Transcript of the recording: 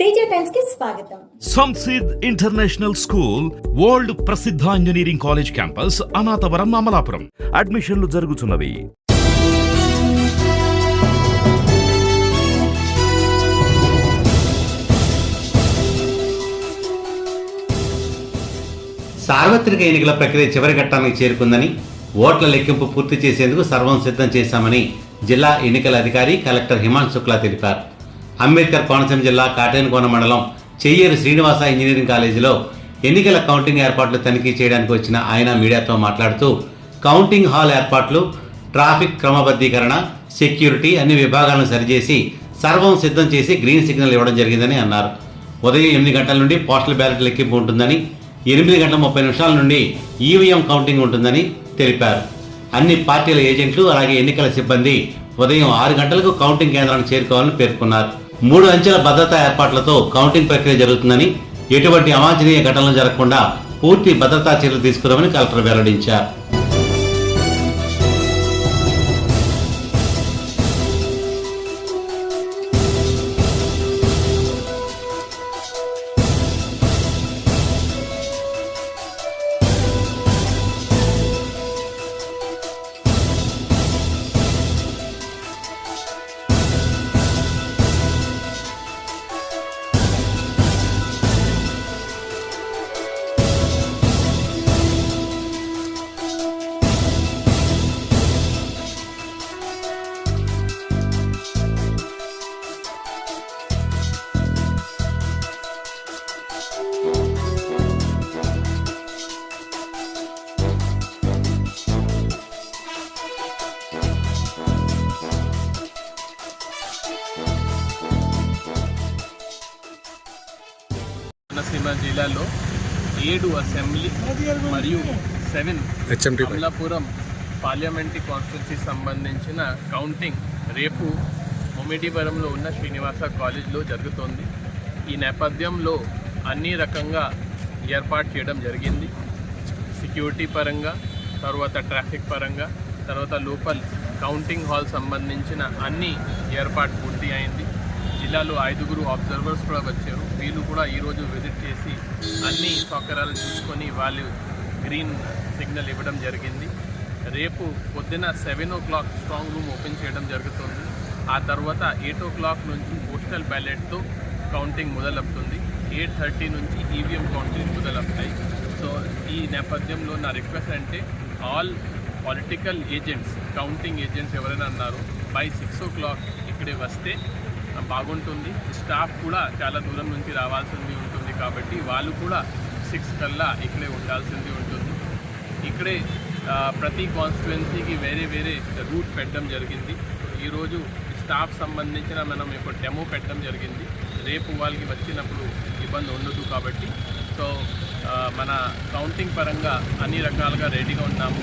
తేజ టైమ్స్కి స్వాగతం. సంసిద్ international school world ప్రసిద్ధ engineering college campus Anathavaram Amalapuram. అడ్మిషన్లు జరుగుతున్నవి. సార్వత్రిక ఎన్నికల ప్రక్రియ చివరి ఘట్టానికి చేరుకుందని ఓట్ల లెక్కింపు పూర్తి చేసేందుకు సర్వం సిద్ధం చేశామని జిల్లా ఎన్నికల అధికారి కలెక్టర్ హిమాంశు శుక్లా తెలిపారు. అంబేద్కర్ కోనసీమ జిల్లా కాటేనకోన మండలం చెయ్యేరు శ్రీనివాస ఇంజనీరింగ్ కాలేజీలో ఎన్నికల కౌంటింగ్ ఏర్పాట్లు తనిఖీ చేయడానికి వచ్చిన ఆయన మీడియాతో మాట్లాడుతూ కౌంటింగ్ హాల్ ఏర్పాట్లు ట్రాఫిక్ క్రమబద్ధీకరణ సెక్యూరిటీ అన్ని విభాగాలను సరిచేసి సర్వం సిద్ధం చేసి గ్రీన్ సిగ్నల్ ఇవ్వడం జరిగిందని అన్నారు. ఉదయం ఎనిమిది గంటల నుండి పోస్టల్ బ్యాలెట్ లెక్కింపు ఉంటుందని ఎనిమిది గంటల ముప్పై నిమిషాల నుండి ఈవీఎం కౌంటింగ్ ఉంటుందని తెలిపారు. అన్ని పార్టీల ఏజెంట్లు అలాగే ఎన్నికల సిబ్బంది ఉదయం ఆరు గంటలకు కౌంటింగ్ కేంద్రానికి చేరుకోవాలని పేర్కొన్నారు. మూడు అంచెల భద్రతా ఏర్పాట్లతో కౌంటింగ్ ప్రక్రియ జరుగుతుందని ఎటువంటి అవాంఛనీయ ఘటనలు జరగకుండా పూర్తి భద్రతా చర్యలు తీసుకురామని కలెక్టర్ వెల్లడించారు. కోనసీమ జిల్లాలో ఏడు అసెంబ్లీ మరియు సెవెన్ అమలాపురం పార్లమెంటరీ కాన్స్టిట్యున్సీ సంబంధించిన కౌంటింగ్ రేపు ముమిడివరంలో ఉన్న శ్రీనివాస కాలేజ్లో జరుగుతోంది. ఈ నేపథ్యంలో అన్ని రకంగా ఏర్పాటు చేయడం జరిగింది. సెక్యూరిటీ పరంగా తర్వాత ట్రాఫిక్ పరంగా తర్వాత లోపల్ కౌంటింగ్ హాల్ సంబంధించిన అన్ని ఏర్పాటు పూర్తి అయింది. జిల్లాలో ఐదుగురు అబ్జర్వర్స్ కూడా వచ్చారు. వీళ్ళు కూడా ఈరోజు విజిట్ చేసి అన్ని సౌకర్యాలు చూసుకొని వాళ్ళు గ్రీన్ సిగ్నల్ ఇవ్వడం జరిగింది. రేపు పొద్దున seven o'clock strong room open చేయడం జరుగుతుంది. ఆ తర్వాత ఎయిట్ ఓ క్లాక్ నుంచి పోస్టల్ బ్యాలెట్తో కౌంటింగ్ మొదలవుతుంది. ఎయిట్ థర్టీ నుంచి ఈవీఎం కౌంటింగ్ మొదలవుతాయి. సో ఈ నేపథ్యంలో నా రిక్వెస్ట్ అంటే all political agents counting agents ఎవరైనా అన్నారు బై సిక్స్ ఓ క్లాక్ ఇక్కడే వస్తే బాగుంటుంది. స్టాఫ్ కూడా చాలా దూరం నుంచి రావాల్సింది ఉంటుంది కాబట్టి వాళ్ళు కూడా సిక్స్ కల్లా ఇక్కడే ఉండాల్సింది ఉంటుంది. ఇక్కడే ప్రతి కాన్స్టిట్యుయెన్సీకి వేరే వేరే రూట్ పెట్టడం జరిగింది. ఈరోజు స్టాఫ్ సంబంధించిన మనం ఇప్పుడు డెమో పెట్టడం జరిగింది. రేపు వాళ్ళకి వచ్చినప్పుడు ఇబ్బంది ఉండదు కాబట్టి. సో మన కౌంటింగ్ పరంగా అన్ని రకాలుగా రెడీగా ఉన్నాము.